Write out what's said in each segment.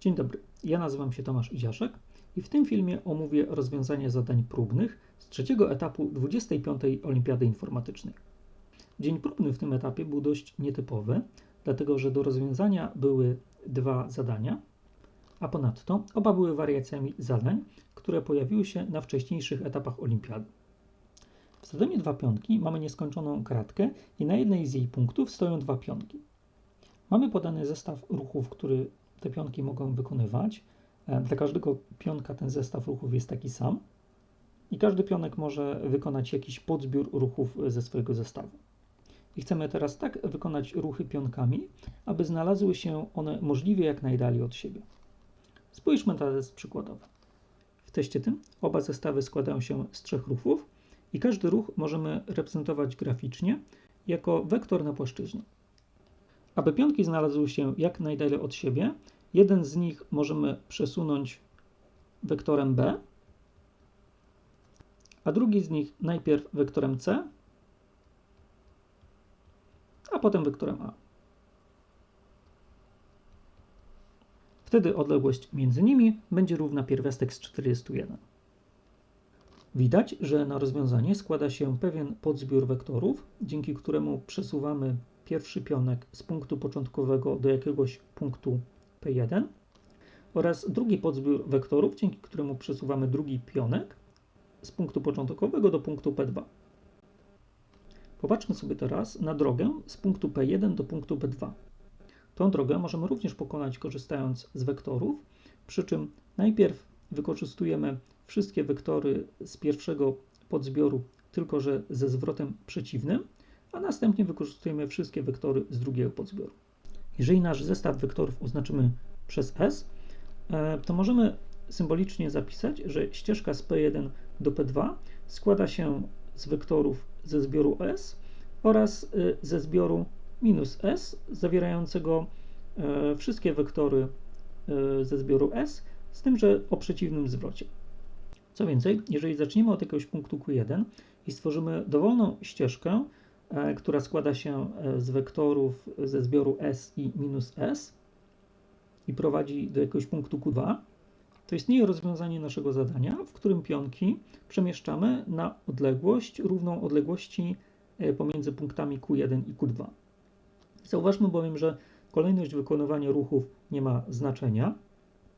Dzień dobry, ja nazywam się Tomasz Iziaszek i w tym filmie omówię rozwiązanie zadań próbnych z trzeciego etapu 25. Olimpiady Informatycznej. Dzień próbny w tym etapie był dość nietypowy, dlatego że do rozwiązania były dwa zadania, a ponadto oba były wariacjami zadań, które pojawiły się na wcześniejszych etapach Olimpiady. W zadaniu dwa pionki mamy nieskończoną kratkę i na jednej z jej punktów stoją dwa pionki. Mamy podany zestaw ruchów, który te pionki mogą wykonywać. E, Dla każdego pionka ten zestaw ruchów jest taki sam i każdy pionek może wykonać jakiś podzbiór ruchów ze swojego zestawu. I chcemy teraz tak wykonać ruchy pionkami, aby znalazły się one możliwie jak najdalej od siebie. Spójrzmy na test przykładowy. W teście tym oba zestawy składają się z trzech ruchów i każdy ruch możemy reprezentować graficznie jako wektor na płaszczyźnie. Aby pionki znalazły się jak najdalej od siebie, jeden z nich możemy przesunąć wektorem b, a drugi z nich najpierw wektorem c, a potem wektorem a. Wtedy odległość między nimi będzie równa pierwiastek z 41. Widać, że na rozwiązanie składa się pewien podzbiór wektorów, dzięki któremu przesuwamy pierwszy pionek z punktu początkowego do jakiegoś punktu P1 oraz drugi podzbiór wektorów, dzięki któremu przesuwamy drugi pionek z punktu początkowego do punktu P2. Popatrzmy sobie teraz na drogę z punktu P1 do punktu P2. Tą drogę możemy również pokonać korzystając z wektorów, przy czym najpierw wykorzystujemy wszystkie wektory z pierwszego podzbioru, tylko że ze zwrotem przeciwnym, a następnie wykorzystujemy wszystkie wektory z drugiego podzbioru. Jeżeli nasz zestaw wektorów oznaczymy przez S, e, to możemy symbolicznie zapisać, że ścieżka z P1 do P2 składa się z wektorów ze zbioru S oraz y, ze zbioru minus S, zawierającego e, wszystkie wektory e, ze zbioru S, z tym, że o przeciwnym zwrocie. Co więcej, jeżeli zaczniemy od jakiegoś punktu Q1 i stworzymy dowolną ścieżkę, e, która składa się z wektorów ze zbioru S i minus S i prowadzi do jakiegoś punktu Q2, to istnieje rozwiązanie naszego zadania, w którym pionki przemieszczamy na odległość równą odległości pomiędzy punktami Q1 i Q2. Zauważmy bowiem, że kolejność wykonywania ruchów nie ma znaczenia,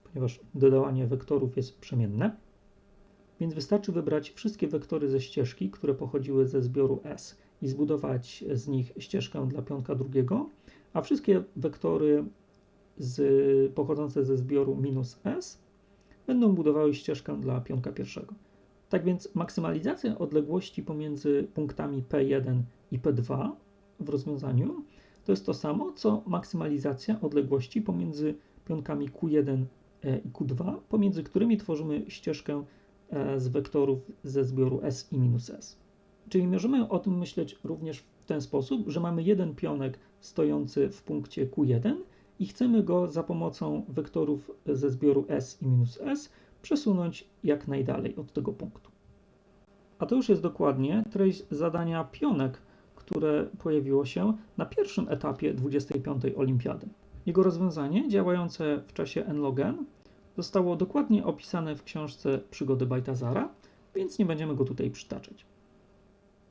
ponieważ dodawanie wektorów jest przemienne, więc wystarczy wybrać wszystkie wektory ze ścieżki, które pochodziły ze zbioru S i zbudować z nich ścieżkę dla pionka drugiego, a wszystkie wektory z, pochodzące ze zbioru minus S będą budowały ścieżkę dla pionka pierwszego. Tak więc maksymalizacja odległości pomiędzy punktami P1 i P2 w rozwiązaniu to jest to samo, co maksymalizacja odległości pomiędzy pionkami Q1 i Q2, pomiędzy którymi tworzymy ścieżkę z wektorów ze zbioru S i minus S. Czyli możemy o tym myśleć również w ten sposób, że mamy jeden pionek stojący w punkcie Q1 i chcemy go za pomocą wektorów ze zbioru S i minus S przesunąć jak najdalej od tego punktu. A to już jest dokładnie treść zadania pionek, które pojawiło się na pierwszym etapie 25. Olimpiady. Jego rozwiązanie, działające w czasie n-log-n, zostało dokładnie opisane w książce Przygody Bajtazara, więc nie będziemy go tutaj przytaczać.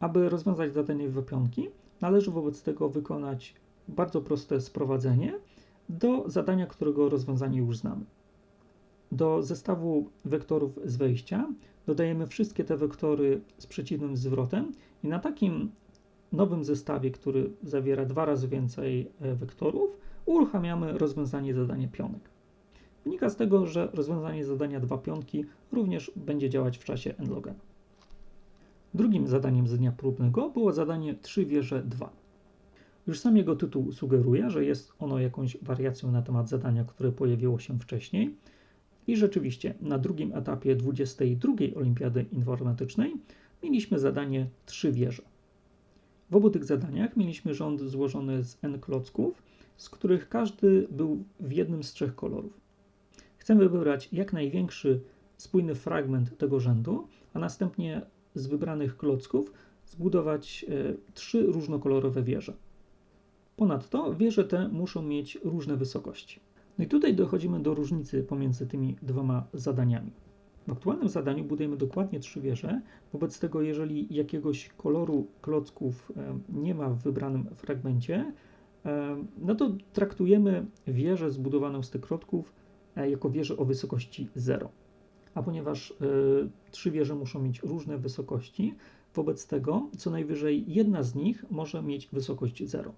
Aby rozwiązać zadanie w pionki, należy wobec tego wykonać bardzo proste sprowadzenie do zadania, którego rozwiązanie już znamy. Do zestawu wektorów z wejścia dodajemy wszystkie te wektory z przeciwnym zwrotem i na takim nowym zestawie, który zawiera dwa razy więcej wektorów, uruchamiamy rozwiązanie zadania pionek. Wynika z tego, że rozwiązanie zadania dwa pionki również będzie działać w czasie n-log. Drugim zadaniem z dnia próbnego było zadanie 3 wieże 2. Już sam jego tytuł sugeruje, że jest ono jakąś wariacją na temat zadania, które pojawiło się wcześniej. I rzeczywiście na drugim etapie 22 Olimpiady Informatycznej mieliśmy zadanie 3 wieże. W obu tych zadaniach mieliśmy rząd złożony z n klocków, z których każdy był w jednym z trzech kolorów. Chcemy wybrać jak największy spójny fragment tego rzędu, a następnie z wybranych klocków zbudować e, trzy różnokolorowe wieże. Ponadto wieże te muszą mieć różne wysokości. No i tutaj dochodzimy do różnicy pomiędzy tymi dwoma zadaniami. W aktualnym zadaniu budujemy dokładnie trzy wieże, wobec tego jeżeli jakiegoś koloru klocków e, nie ma w wybranym fragmencie, e, no to traktujemy wieżę zbudowaną z tych klocków jako wieżę o wysokości 0. A ponieważ trzy wieże muszą mieć różne wysokości, wobec tego co najwyżej jedna z nich może mieć wysokość 0.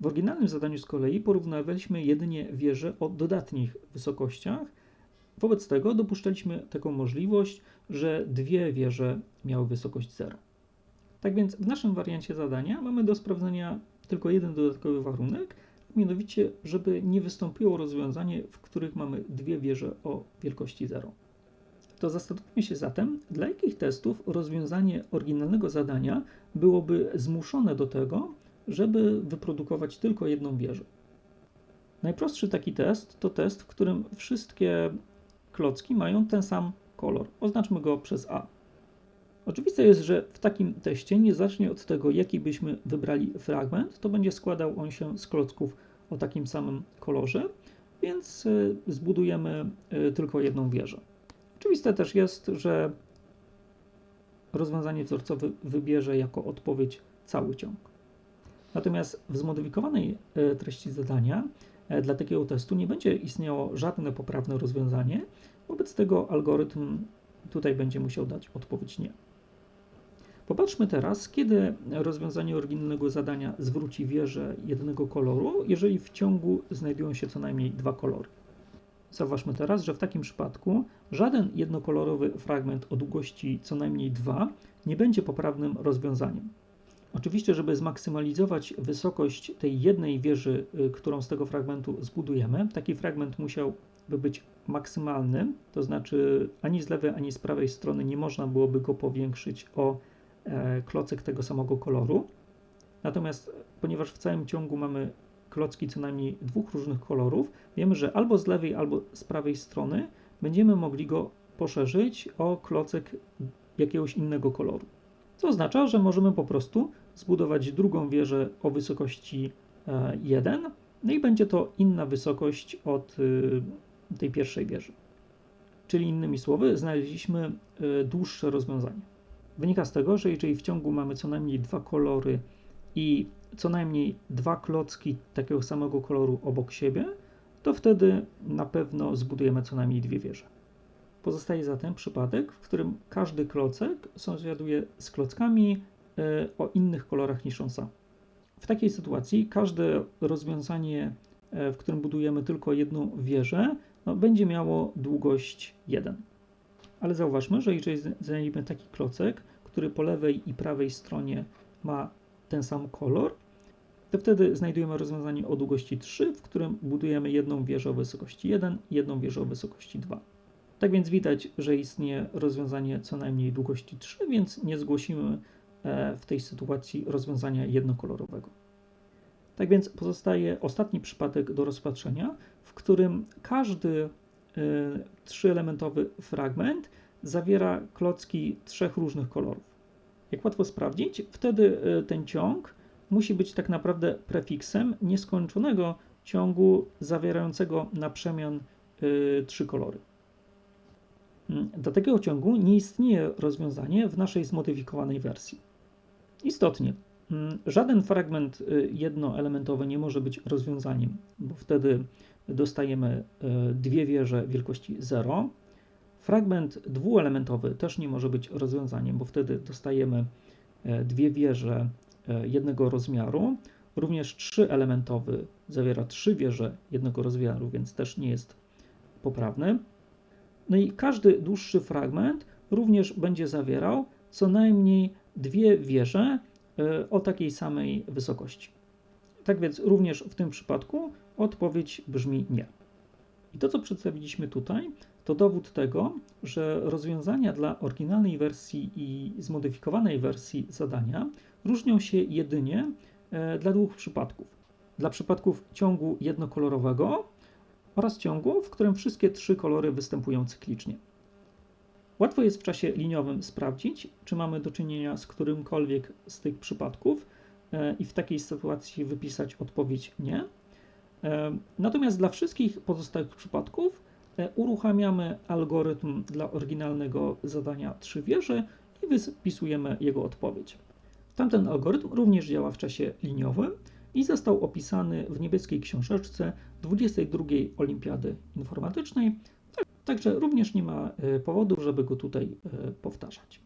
W oryginalnym zadaniu z kolei porównywaliśmy jedynie wieże o dodatnich wysokościach, wobec tego dopuszczaliśmy taką możliwość, że dwie wieże miały wysokość 0. Tak więc w naszym wariancie zadania mamy do sprawdzenia tylko jeden dodatkowy warunek, mianowicie, żeby nie wystąpiło rozwiązanie, w których mamy dwie wieże o wielkości 0. To zastanówmy się zatem, dla jakich testów rozwiązanie oryginalnego zadania byłoby zmuszone do tego, żeby wyprodukować tylko jedną wieżę. Najprostszy taki test to test, w którym wszystkie klocki mają ten sam kolor. Oznaczmy go przez A. Oczywiste jest, że w takim teście, niezależnie od tego, jaki byśmy wybrali fragment, to będzie składał on się z klocków o takim samym kolorze, więc y, zbudujemy y, tylko jedną wieżę. Oczywiste też jest, że rozwiązanie wzorcowe wybierze jako odpowiedź cały ciąg. Natomiast w zmodyfikowanej y, treści zadania E, dla takiego testu nie będzie istniało żadne poprawne rozwiązanie, wobec tego algorytm tutaj będzie musiał dać odpowiedź nie. Popatrzmy teraz, kiedy rozwiązanie oryginalnego zadania zwróci wieżę jednego koloru, jeżeli w ciągu znajdują się co najmniej dwa kolory. Zauważmy teraz, że w takim przypadku żaden jednokolorowy fragment o długości co najmniej 2 nie będzie poprawnym rozwiązaniem. Oczywiście, żeby zmaksymalizować wysokość tej jednej wieży, y, którą z tego fragmentu zbudujemy, taki fragment musiałby być maksymalny, to znaczy ani z lewej, ani z prawej strony nie można byłoby go powiększyć o e, klocek tego samego koloru. Natomiast ponieważ w całym ciągu mamy klocki co najmniej dwóch różnych kolorów, wiemy, że albo z lewej, albo z prawej strony będziemy mogli go poszerzyć o klocek jakiegoś innego koloru. Co oznacza, że możemy po prostu zbudować drugą wieżę o wysokości 1, e, no i będzie to inna wysokość od y, tej pierwszej wieży. Czyli innymi słowy, znaleźliśmy y, dłuższe rozwiązanie. Wynika z tego, że jeżeli w ciągu mamy co najmniej dwa kolory i co najmniej dwa klocki takiego samego koloru obok siebie, to wtedy na pewno zbudujemy co najmniej dwie wieże. Pozostaje zatem przypadek, w którym każdy klocek sąsiaduje z klockami e, o innych kolorach niż on sam. W takiej sytuacji każde rozwiązanie, e, w którym budujemy tylko jedną wieżę, no, będzie miało długość 1. Ale zauważmy, że jeżeli znajdziemy taki klocek, który po lewej i prawej stronie ma ten sam kolor, to wtedy znajdujemy rozwiązanie o długości 3, w którym budujemy jedną wieżę o wysokości 1 i jedną wieżę o wysokości 2. Tak więc widać, że istnieje rozwiązanie co najmniej długości 3, więc nie zgłosimy e, w tej sytuacji rozwiązania jednokolorowego. Tak więc pozostaje ostatni przypadek do rozpatrzenia, w którym każdy e, trzyelementowy fragment zawiera klocki trzech różnych kolorów. Jak łatwo sprawdzić, wtedy e, ten ciąg musi być tak naprawdę prefiksem nieskończonego ciągu zawierającego na przemian trzy kolory. Mm, dla takiego ciągu nie istnieje rozwiązanie w naszej zmodyfikowanej wersji. Istotnie, mm, żaden fragment y, jednoelementowy nie może być rozwiązaniem, bo wtedy dostajemy y, dwie wieże wielkości 0. Fragment dwuelementowy też nie może być rozwiązaniem, bo wtedy dostajemy y, dwie wieże jednego rozmiaru. Również trzyelementowy zawiera trzy wieże jednego rozmiaru, więc też nie jest poprawny. No i każdy dłuższy fragment również będzie zawierał co najmniej dwie wieże e, o takiej samej wysokości. Tak więc również w tym przypadku odpowiedź brzmi nie. I to, co przedstawiliśmy tutaj, to dowód tego, że rozwiązania dla oryginalnej wersji i zmodyfikowanej wersji zadania różnią się jedynie e, dla dwóch przypadków. Dla przypadków ciągu jednokolorowego oraz ciągu, w którym wszystkie trzy kolory występują cyklicznie. Łatwo jest w czasie liniowym sprawdzić, czy mamy do czynienia z którymkolwiek z tych przypadków e, i w takiej sytuacji wypisać odpowiedź nie. E, Natomiast dla wszystkich pozostałych przypadków uruchamiamy algorytm dla oryginalnego zadania trzy wieże i wpisujemy jego odpowiedź. Tamten algorytm również działa w czasie liniowym i został opisany w niebieskiej książeczce 22 Olimpiady Informatycznej, tak- także również nie ma e, powodu, żeby go tutaj e, powtarzać.